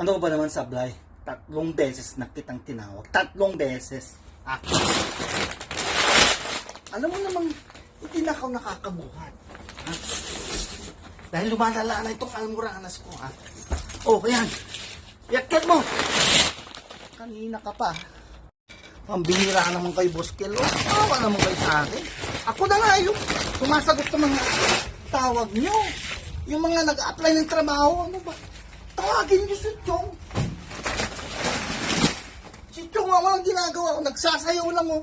Ano ba naman sablay? Tatlong beses na kitang tinawag. Tatlong beses. Ah. Alam mo namang, hindi na ako nakakabuhat. Ha? Dahil lumalala na itong almoranas ko, ha? Oh, ayan. Yakit mo! Kanina ka pa. Ang naman kay Boss Kel. Oh, tawa naman kayo sa akin. Ako na nga yung sumasagot sa mga tawag nyo. Yung mga nag-apply ng trabaho, ano ba? Tawagin nyo si Chong. Si Chong nga walang ginagawa ko. Nagsasayaw lang, oh.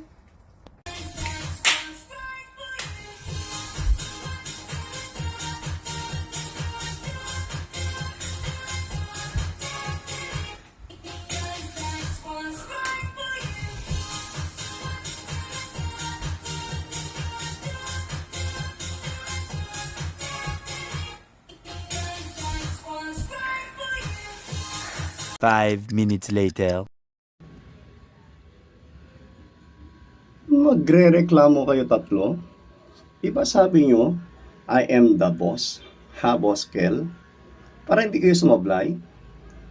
Five minutes later. Magre-reklamo kayo tatlo? Iba sabi nyo, I am the boss, ha boss Kel? Para hindi kayo sumablay?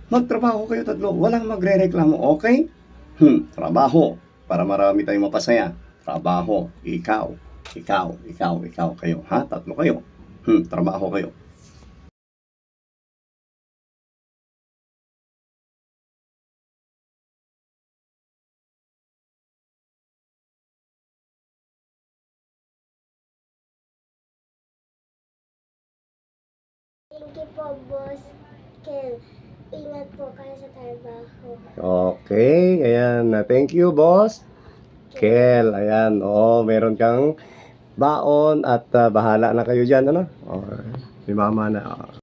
Magtrabaho kayo tatlo, walang magre-reklamo, okay? Hmm, trabaho, para marami tayong mapasaya. Trabaho, ikaw, ikaw, ikaw, ikaw, kayo, ha? Tatlo kayo. Hmm, trabaho kayo. You po, Boss Kel. Ingat po kayo sa trabaho. Okay, ayan. Thank you, boss. Kel, ayan. Oo, meron kang baon at ah, bahala na kayo dyan, ano? Oh, si mama na. ah.